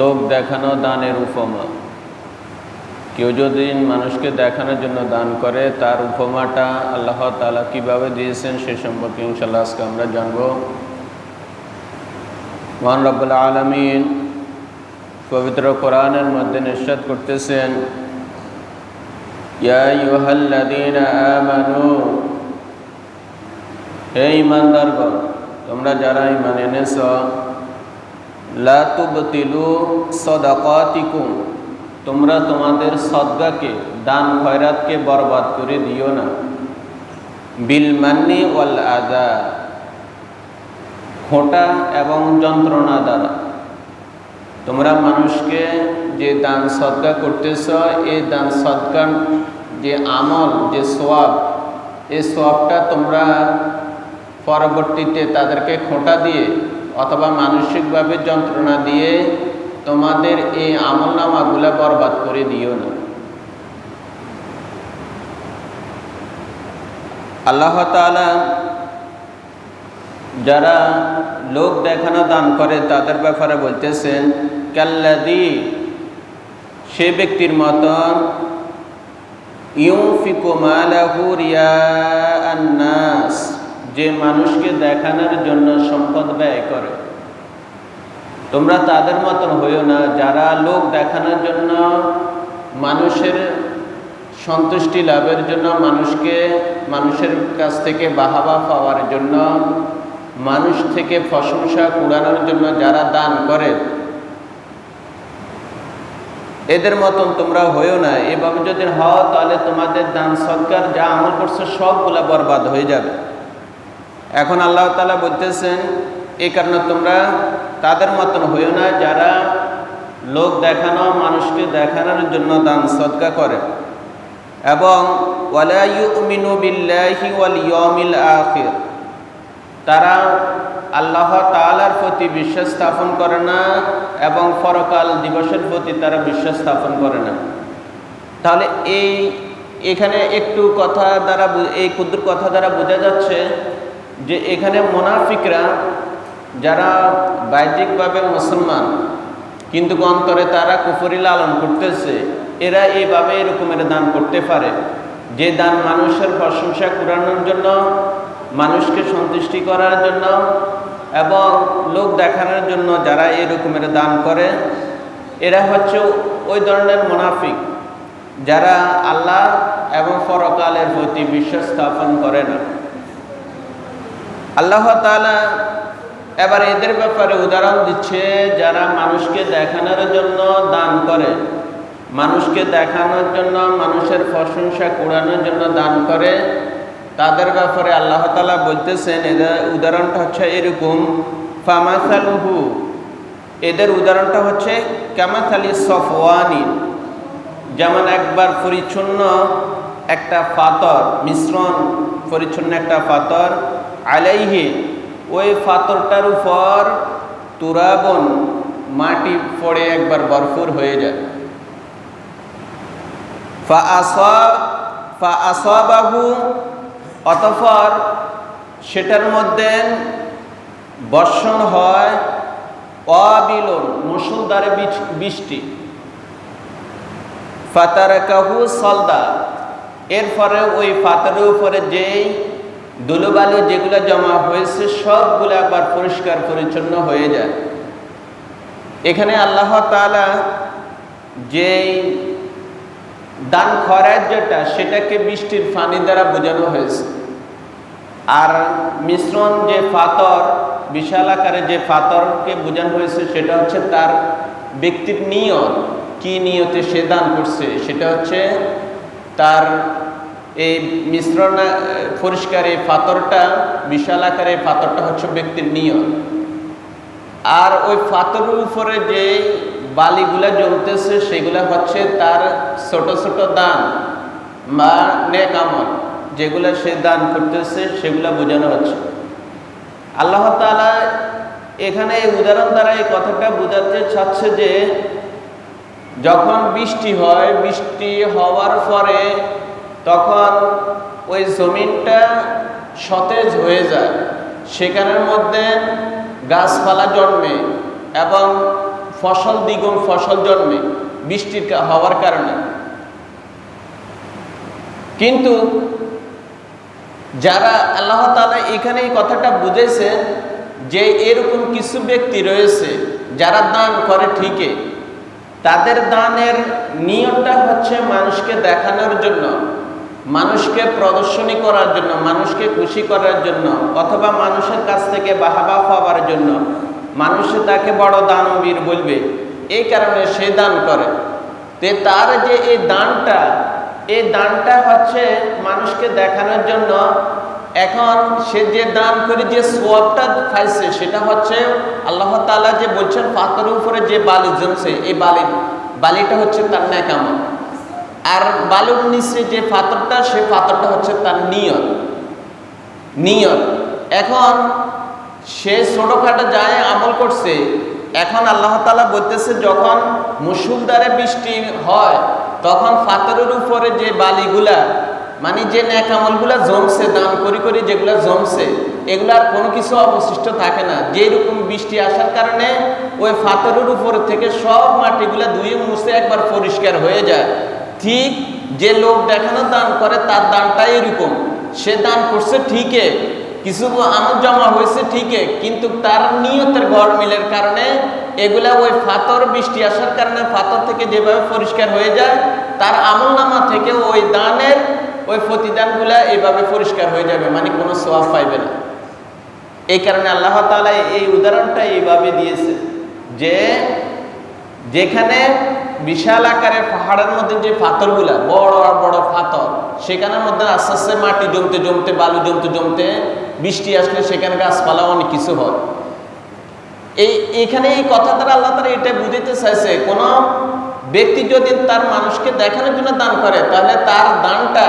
লোক দেখানো দানের উপমা। কেউ যদি মানুষকে দেখানোর জন্য দান করে, তার উপমাটা আল্লাহ তালা কীভাবে দিয়েছেন সে সম্পর্কে ইনশাল্লাহ আজকে আমরা জানব। মহান রব্বুল আলমিন পবিত্র কোরআনের মধ্যে নিশ্চাত করতেছেন হে ইমানদারগণ তোমরা যারা ইমান এনেছ লা তুবতিলু সদাকাতিকুম। তোমরা তোমাদের সদগাকে, দান খয়রাতকে বরবাদ করে দিও না। বিল মান্নি ওয়াল আদা খোঁটা এবং যন্ত্রণা দ্বারা। তোমরা মানুষকে যে দান সদকা করতেছ এই দান সদকার যে আমল, যে সোয়াব এই সোয়াবটা তোমরা পরবর্তীতে তাদেরকে খোঁটা দিয়ে অথবা মানসিকভাবে যন্ত্রণা দিয়ে তোমাদের এই আমল নামাগুলা বরবাদ করে দিও না। আল্লাহ তালা যারা লোক দেখানো দান করে তাদের ব্যাপারে বলতেছেন কাল্লাদি সে ব্যক্তির মতন ইউফিকু মালাহু রিয়ান্নাস যে মানুষকে দেখানোর জন্য সম্পদ ব্যয় করে। তোমরা তাদের মতন হইও না, যারা লোক দেখানোর জন্য, মানুষের সন্তুষ্টি লাভের জন্য, মানুষকে, মানুষের কাছ থেকে বাহাবা পাওয়ার জন্য, মানুষ থেকে প্রশংসা কুড়ানোর জন্য যারা দান করে, এদের মতন তোমরা হইও না। এভাবে যদি হও, তাহলে তোমাদের দান সৎকার, যা আমল করছে, সবগুলা বরবাদ হয়ে যাবে। এখন আল্লাহ তালা বলতেছেন এই কারণে তোমরা তাদের মতন হইও না যারা লোক দেখানো, মানুষকে দেখানোর জন্য দান সৎকা করে। এবং ওয়ালাইমিনু বিল্লাহি ওয়াল ইয়মিল আখির। তারা আল্লাহ তালার প্রতি বিশ্বাস স্থাপন করে না এবং পরকাল দিবসের প্রতি তারা বিশ্বাস স্থাপন করে না। তাহলে এই, এখানে একটু কথা দ্বারা এই ক্ষুদ্র কথা দ্বারা বোঝা যাচ্ছে যে এখানে মোনাফিকরা যারা বাহ্যিকভাবে মুসলমান, কিন্তু অন্তরে তারা কুফরি লালন করতেছে, এরা এইভাবে এরকমের দান করতে পারে। যে দান মানুষের প্রশংসা করানোর জন্য, মানুষকে সন্তুষ্টি করার জন্য এবং লোক দেখানোর জন্য যারা এরকমের দান করে, এরা হচ্ছে ওই ধরনের মোনাফিক যারা আল্লাহ এবং পরকালের প্রতি বিশ্বাস স্থাপন করে না। আল্লাহ তালা এবার এদের ব্যাপারে উদাহরণ দিচ্ছে, যারা মানুষকে দেখানোর জন্য দান করে, মানুষকে দেখানোর জন্য, মানুষের প্রশংসা কুড়ানোর জন্য দান করে, তাদের ব্যাপারে আল্লাহ তালা বলতেছেন, এদের উদাহরণটা হচ্ছে এরকম, ফামাসালুহু, এদের উদাহরণটা হচ্ছে কামাসালি সফওয়ানি, যেমন একবার পরিচ্ছন্ন একটা পাতর মিশ্রণ, পরিচ্ছন্ন একটা পাতর আলাইহি, ওই পাথরটার উপর তুরাবন মাটি পড়ে একবার বরফুর হয়ে যায়। ফা আসাবাহু অতফর সেটার মধ্যে বর্ষণ হয় অবিলন মুসুলদারে বৃষ্টি। ফাতারাকাহু সলদা এরপরে ওই পাথরের উপরে যেই ধুলোবালু যেগুলো জমা হয়েছে, সবগুলো একবার পরিষ্কার পরিচ্ছন্ন হয়ে যায়। এখানে আল্লাহ তালা যেই দান খরার যেটা সেটাকে বৃষ্টির পানি দ্বারা বোঝানো হয়েছে। আর মিশ্রণ যে ফাতর, বিশাল আকারে যে পাথরকে বোঝানো হয়েছে, সেটা হচ্ছে তার ব্যক্তির নিয়ত। কি নিয়তে সে দান করছে, সেটা হচ্ছে তার এই মিশ্রণ পরিষ্কার এই পাথরটা বিশাল আকারে পাথরটা হচ্ছে ব্যক্তির নিয়ত। আর ওই পাথরের উপরে যে বালিগুলা জ্বলতেছে, সেগুলা হচ্ছে তার ছোট ছোট দান বা নেক আমল যেগুলো সে দান করতেছে, সেগুলা বোঝানো হচ্ছে। আল্লাহ তালা এখানে এই উদাহরণ দ্বারা এই কথাটা বোঝাতে চাচ্ছে যে, যখন বৃষ্টি হয়, বৃষ্টি হওয়ার পরে তখন ওই জমিনটা সতেজ হয়ে যায়। সেখানের মধ্যে গাছপালা জন্মে এবং ফসল দ্বিগুণ ফসল জন্মে বৃষ্টির হওয়ার কারণে। কিন্তু যারা আল্লাহ তাআলা এখানে এই কথাটা বুঝেছে যে এরকম কিছু ব্যক্তি রয়েছে যারা দান করে ঠিকই। তাদের দানের নিয়মটা হচ্ছে মানুষকে দেখানোর জন্য। মানুষকে প্রদর্শনী করার জন্য, মানুষকে খুশি করার জন্য, অথবা মানুষের কাছ থেকে বাহাবা পাওয়ার জন্য, মানুষে তাকে বড় দানবীর বলবে। এই কারণে সে দান করে। তে তার যে এই দানটা এই দানটা হচ্ছে মানুষকে দেখানোর জন্য, এখন সে যে দান করে যে সোয়াবটা পাইছে, সেটা হচ্ছে আল্লাহ তাআলা যে বলছেন পাথরের উপরে যে বালি জমছে, এই বালি, বালিটা হচ্ছে তার ন্যাকামল। আর বালুর নিচে যে পাথরটা, সে পাথরটা হচ্ছে তার নিয়ত। নিয়ত। এখন সে ছোটোখাটো যায়, আমল করছে। এখন আল্লাহ তাআলা বলতেছে, যখন মুসুলদারে বৃষ্টি হয়, তখন পাথরের উপরে যে বালিগুলা মানে যে ন্যাকামলগুলা জমছে দান করি করি যেগুলা জমছে, এগুলার কোনো কিছু অবশিষ্ট থাকে না। যেরকম বৃষ্টি আসার কারণে ওই পাথরের উপর থেকে সব মাটিগুলা ধুয়ে মুছে একবার পরিষ্কার হয়ে যায়। ঠিক যে লোক দেখানো দান করে, তার দানটা এরকম। সে দান করছে ঠিকই, কিছু আমল জমা হয়েছে ঠিকই, কিন্তু তার নিয়তের ঘর মিলের কারণে এগুলা ওই ফাতর বৃষ্টি আসার কারণে ফাতর থেকে যেভাবে পরিষ্কার হয়ে যায়, তার আমল নামা থেকে ওই দানের, ওই প্রতিদানগুলা এইভাবে পরিষ্কার হয়ে যাবে মানে কোনো সোয়াব পাইবে না। এই কারণে আল্লাহ তাআলা এই উদাহরণটা এইভাবে দিয়েছে যে যেখানে বিশাল আকারের পাহাড়ের মধ্যে যে পাথরগুলা, বড় আর বড় পাথর, সেখানের মধ্যে আস্তে আস্তে মাটি জমতে জমতে, বালু জমতে জমতে বৃষ্টি আসলে সেখানে গাছপালা অনেক কিছু হয়। এই এখানে এই কথা দ্বারা আল্লাহ তারা এটা বুঝাইতে চাইছে, কোন ব্যক্তি যদি তার মানুষকে দেখানোর জন্য দান করে, তাহলে তার দানটা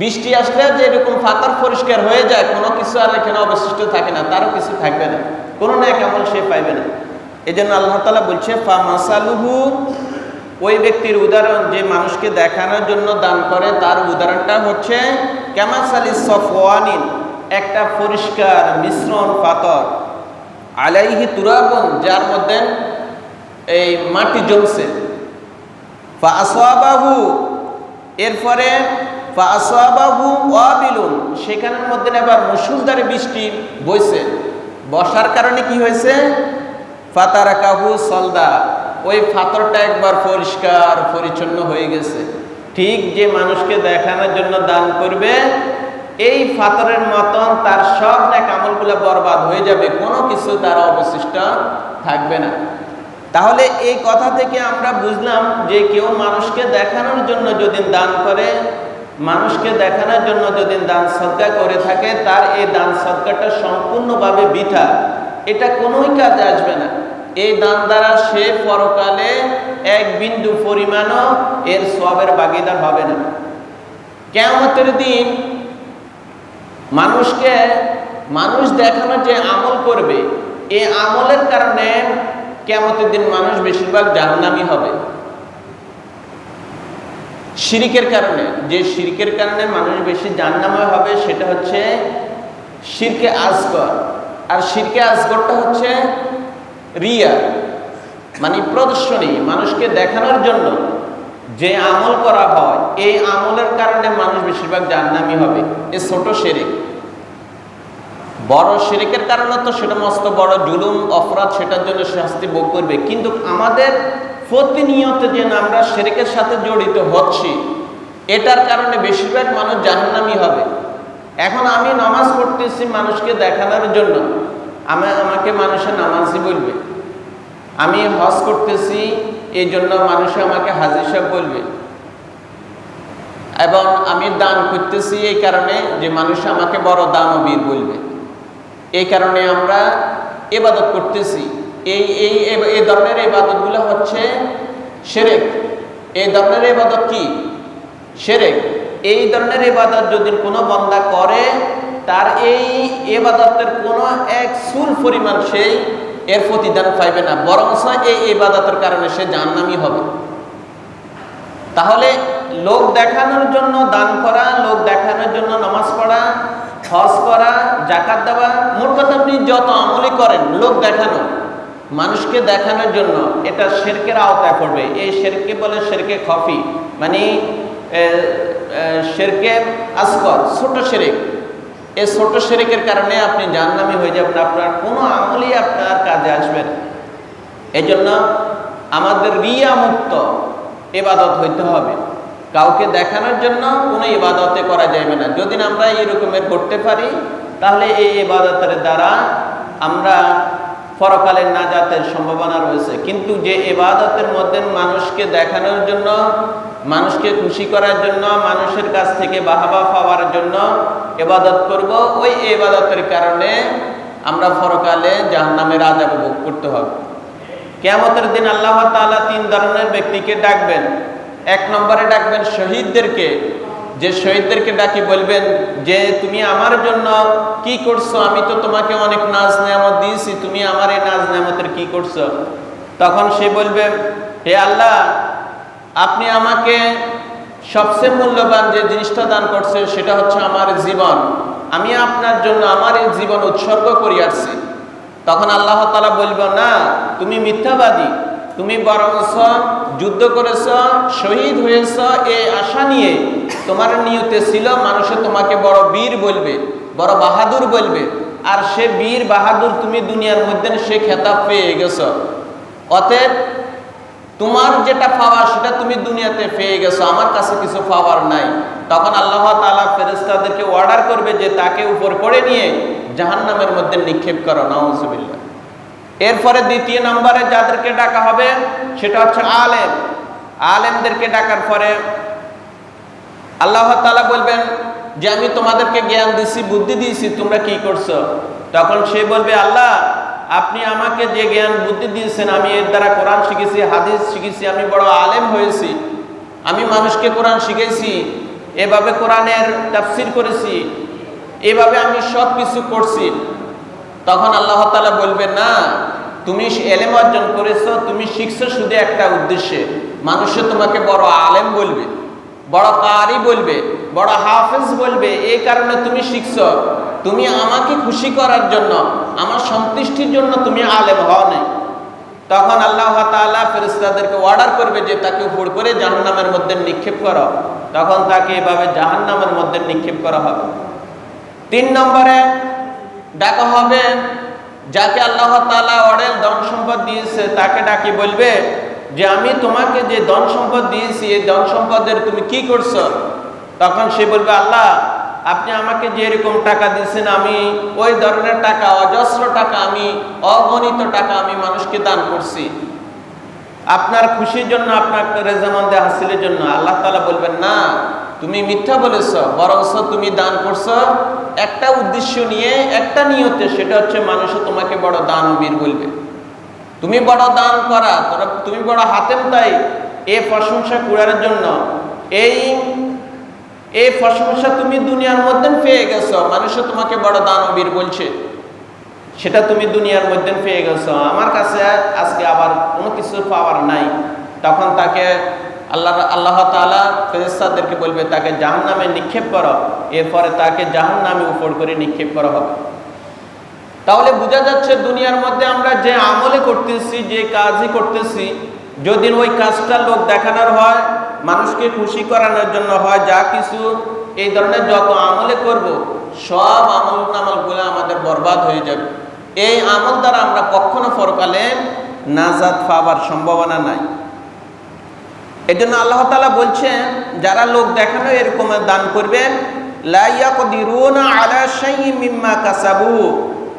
বৃষ্টি আসলে যে এরকম ফাতার পরিষ্কার হয়ে যায়, কোনো কিছু আর এখানে অবশিষ্ট থাকে না, তারও কিছু থাকবে না। কোনো না কেমন সে পাইবে না। এই জন্য আল্লাহ তালা বলছে ফা মাসালুহু ওই ব্যক্তির উদাহরণ যে মানুষকে দেখানোর জন্য দান করে, তার উদাহরণটা হচ্ছে ক্যামাসালি সফওয়ানিন একটা পরিষ্কার মিশ্রণ পাথর, আলাইহি তুরাবন, যার মধ্যে এই মাটি জমছে। ফা এরপরে ফা ওয়াবিলুন সেখানের মধ্যে আবার মুসুলধারে বৃষ্টি বইছে। বসার কারণে কি হয়েছে? ফাতারাকাহু সলদা। ওই ফাতরটা একবার পরিষ্কার, পরিচ্ছন্ন হয়ে গেছে। ঠিক যে মানুষকে দেখানোর জন্য দান করবে, এই ফাতরের মতন তার সব না কামলগুলো বরবাদ হয়ে যাবে, কোনো কিছু তার অবশিষ্ট থাকবে না। তাহলে এই কথা থেকে আমরা বুঝলাম যে কেউ মানুষকে দেখানোর জন্য যদি দান করে, মানুষকে দেখানোর জন্য যদি দান সদ্গা করে থাকে, তার এই দান সদ্গাটা সম্পূর্ণভাবে বৃথা। এটা কোনোই কাজে আসবে না। এই দান দ্বারা সে পরকালে এক বিন্দু পরিমাণও এর সবের বাগিদার হবে না। কেমতের দিন মানুষকে, মানুষ দেখানোর যে আমল করবে এই আমলের কারণে কেমতের দিন মানুষ বেশিরভাগ জাহান্নামি হবে। শিরিকের কারণে, যে শিরিকের কারণে মানুষ বেশি জাহান্নাময় হবে সেটা হচ্ছে শিরকে আজগর। আর শিরকে আজগরটা হচ্ছে রিয়া মানে প্রদর্শনী, মানুষকে দেখানোর জন্য যে আমল করা হয়, এই আমলের কারণে মানুষ বেশিরভাগ জাহান্নামি হবে। এ ছোট শিরিক। বড় শিরিকের কারণে তো সেটা মস্ত বড় জুলুম, অপরাধ, সেটার জন্য শাস্তি ভোগ করবে। কিন্তু আমাদের প্রতিনিয়ত যে আমরা শিরিকের সাথে জড়িত হচ্ছি, এটার কারণে বেশিরভাগ মানুষ জাহান্নামি হবে। এখন আমি নামাজ পড়তেছি মানুষকে দেখানোর জন্য। আমি আমাকে মানুষের নামাজি বলবে। আমি হজ করতেছি এই জন্য মানুষে আমাকে হাজির সাহেব বলবে। এবং আমি দান করতেছি এই কারণে যে মানুষ আমাকে বড় দানবীর বলবে। এই কারণে আমরা এবাদত করতেছি। এই এই এই ধরনের এবাদতগুলো হচ্ছে সেরেক। এই ধরনের এবাদত কি? সেরেক। এই ধরনের এবাদত যদি কোনো বন্দা করে তার এই এবাদতের কোনো এক সুল পরিমাণ সেই এর প্রতিদান পাইবে না বরং এই এবাদতের কারণে সে জাহান্নামি হবে। তাহলে লোক দেখানোর জন্য দান করা, লোক দেখানোর জন্য নামাজ পড়া, হজ করা জাকাত দেওয়া, মোট কথা আপনি যত আমলি করেন, লোক দেখানো, মানুষকে দেখানোর জন্য এটা শেরকের আওতায় পড়বে। এই শেরকে বলে শেরকে খফি মানে শেরকে আসকর, ছোট শেরেক। এই ছোট শেরেকের কারণে আপনি জাহান্নামী হয়ে যাবেন, আপনার কোনো আমলই আপনার কাজে আসবে না। এই জন্য আমাদের রিয়া মুক্ত এবাদত হইতে হবে। কাউকে দেখানোর জন্য কোনো ইবাদতে করা যাবে না। যদি আমরা এই রকমের করতে পারি, তাহলে এই ইবাদতের দ্বারা আমরা পরকালের নাজাতের সম্ভাবনা রয়েছে। কিন্তু যে ইবাদতের মধ্যে মানুষকে দেখানোর জন্য মানুষকে খুশি করার জন্য, মানুষের কাছ থেকে বাহাবা পাওয়ার জন্য ইবাদত করব। ওই এবাদতের কারণে আমরা পরকালে জাহান্নামের আজাব ভোগ করতে হবে। কেয়ামতের দিন আল্লাহ তাআলা তিন ধরনের ব্যক্তিকে ডাকবেন। এক নম্বরে ডাকবেন শহীদদেরকে। যে শহীদদেরকে ডাকি বলবেন, যে তুমি আমার জন্য কি করছ? আমি তো তোমাকে অনেক নাজ নেয়ামত দিয়েছি। তুমি আমার এই নাজ নেয়ামতের কি করছ? তখন সে বলবে, হে আল্লাহ আপনি আমাকে সবচেয়ে মূল্যবান যে জিনিসটা দান করছে, সেটা হচ্ছে আমার জীবন। আমি আপনার জন্য আমার এই জীবন উৎসর্গ করিয়াছি। তখন আল্লাহ তালা বলব, না, তুমি মিথ্যাবাদী। তুমি বরংস যুদ্ধ করেছ, শহীদ হয়েছ এই আশা নিয়ে। তোমার নিয়তে ছিল, মানুষে তোমাকে বড় বীর বলবে, বড় বাহাদুর বলবে। আর সে বীর বাহাদুর তুমি দুনিয়ার মধ্যে সে খেতাব পেয়ে গেছ। অতএব তোমার যেটা পাওয়ার, সেটা তুমি দুনিয়াতে পেয়ে গেছো, আমার কাছে কিছু পাওয়ার নাই। তখন আল্লাহ তাআলা ফেরেশতাদেরকে অর্ডার করবে যে তাকে উপর করে নিয়ে জাহান্নামের মধ্যে নিক্ষেপ করো, নাউজুবিল্লাহ। এরপরে দ্বিতীয় নম্বরে যাদেরকে ডাকা হবে, সেটা হচ্ছে আলেম। আলেমদেরকে ডাকার পরে আল্লাহ তালা বলবেন যে, আমি তোমাদেরকে জ্ঞান দিছি, বুদ্ধি দিয়েছি, তোমরা কি করছ? তখন সে বলবে, আল্লাহ আপনি আমাকে যে জ্ঞান বুদ্ধি দিয়েছেন, আমি এর দ্বারা কোরআন শিখেছি, হাদিস শিখেছি, আমি বড় আলেম হয়েছি, আমি মানুষকে কোরআন শিখেছি এভাবে কোরআনের তাফসির করেছি, এভাবে আমি সব কিছু করছি। তখন আল্লাহ তাআলা বলবে না, তুমি এলেম অর্জন করেছ, তুমি শিখছো শুধু একটা উদ্দেশ্যে। মানুষে তোমাকে বড় আলেম বলবে। বড় কারি বলবে, বড় হাফেজ বলবে এই কারণে তুমি শিখছো। তুমি আমাকে খুশি করার জন্য, আমার সন্তুষ্টির জন্য তুমি আলেম হও নাই। তখন আল্লাহ তাআলা ফেরেশতাদেরকে অর্ডার করবে যে তাকে উপর করে জাহান্নামের মধ্যে নিক্ষেপ করো। তখন তাকে এভাবে জাহান্নামের মধ্যে নিক্ষেপ করা হবে। তিন নম্বরে ডাকা হবে, যাকে আল্লাহ তাআলা অনেক ধন সম্পদ দিয়েছে, তাকে ডাকি বলবে যে আমি তোমাকে যে ধন সম্পদ দিয়েছি, এই ধন সম্পদের তুমি কি করছ? তখন সে বলবে, আল্লাহ, আপনি আমাকে যে এরকম টাকা দিয়েছেন, আমি ওই ধরনের টাকা, অজস্র টাকা আমি, অগণিত টাকা আমি মানুষকে দান করছি। আপনার খুশির জন্য, আপনার রেজামন্দে হাসিলের জন্য। আল্লাহ তালা বলবেন, না, তুমি মিথ্যা বলেছ বরংস তুমি দান করছ। একটা উদ্দেশ্য নিয়ে, একটা নিয়তে, সেটা হচ্ছে মানুষ তোমাকে বড় দান দানবীর বলবে। তুমি বড় দান করা তুমি বড় হাতেম তাই। এ প্রশংসা করার জন্য। এই এই প্রশংসা তুমি দুনিয়ার মধ্যে পেয়ে গেছো। মানুষে তোমাকে বড় দান দানবীর বলছে। সেটা তুমি দুনিয়ার মধ্যে পেয়ে গেছো। আমার কাছে আজকে আবার কোনো কিছু পাওয়ার নাই। তখন তাকে আল্লাহ আল্লাহ তাআলা ফেরেশতাদেরকে বলবে, তাকে জাহান্নামে নিক্ষেপ করো। এরপরে তাকে জাহান্নামে উপর করে নিক্ষেপ করা হবে তাহলে বোঝা যাচ্ছে দুনিয়ার মধ্যে আমরা যে আমলে করতেছি, যে কাজই করতেছি, যদি ওই কাজটা লোক দেখানোর হয়, মানুষকে খুশি করানোর জন্য হয়, যা কিছু এই ধরনের যত আমলে করব, সব আমল নামালগুলো আমাদের বরবাদ হয়ে যাবে। এই আমল দ্বারা আমরা কখনো পরকালে নাজাদ পাবার সম্ভাবনা নাই। এই জন্য আল্লাহ তালা বলছেন, যারা লোক দেখানো এরকম দান করবেন লাইয়াকদিরুনা আলা শাইইম মিম্মা কাসাবু।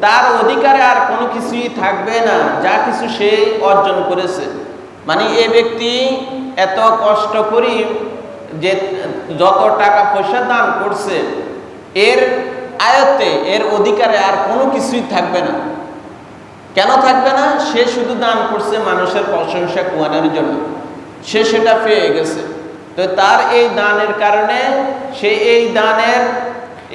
তার অধিকারে আর কোনো কিছুই থাকবে না, যা কিছু সে অর্জন করেছে। মানে এ ব্যক্তি এত কষ্ট করি যে যত টাকা পয়সা দান করছে, এর আয়ত্তে, এর অধিকারে আর কোনো কিছুই থাকবে না। কেন থাকবে না? সে শুধু দান করছে মানুষের প্রশংসা কুয়ানোর জন্য। সে সেটা পেয়ে গেছে। তো তার এই দানের কারণে সে এই দানের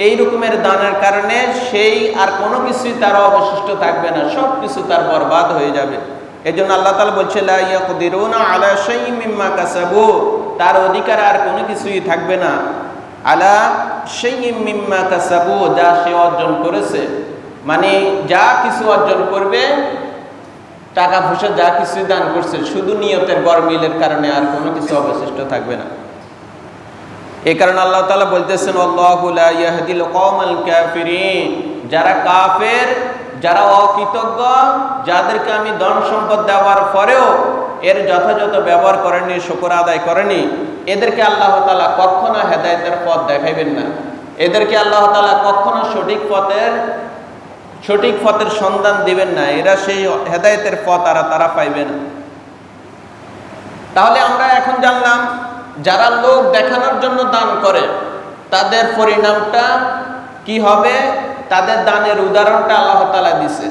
এই রকমের দানের কারণে সেই আর কোনো কিছুই তার অবশিষ্ট থাকবে না সব কিছু তার বরবাদ হয়ে যাবে। এই জন্য আল্লাহ তালা বলছে আলা মিম্মা কাসাবু। তার অধিকার আর কোনো কিছুই থাকবে না। আলা সেই মিম্মা কাসাবু, যা সে অর্জন করেছে। মানে যা কিছু অর্জন করবে, টাকা পয়সা যা কিছু দান করছে, শুধু নিয়তের গরমিলের কারণে আর কোনো কিছু অবশিষ্ট থাকবে না। এই কারণে আল্লাহ তালা বলতেছেন যারা কাফের, যারা অকৃতজ্ঞ, যাদেরকে আমি ধন সম্পদ দেওয়ার পরেও এর যথাযথ ব্যবহার করেনি শুকর আদায় করেনি এদেরকে আল্লাহ তালা কখনো হেদায়েতের পথ দেখাইবেন না। এদেরকে আল্লাহ তালা কখনো সঠিক পথের সঠিক পথের সন্ধান দিবেন না। এরা সেই হেদায়েতের পথ আর তারা পাইবে না। তাহলে আমরা এখন জানলাম যারা লোক দেখানোর জন্য দান করে, তাদের পরিণামটা কি হবে? তাদের দানের উদাহরণটা আল্লাহ তালা দিছে।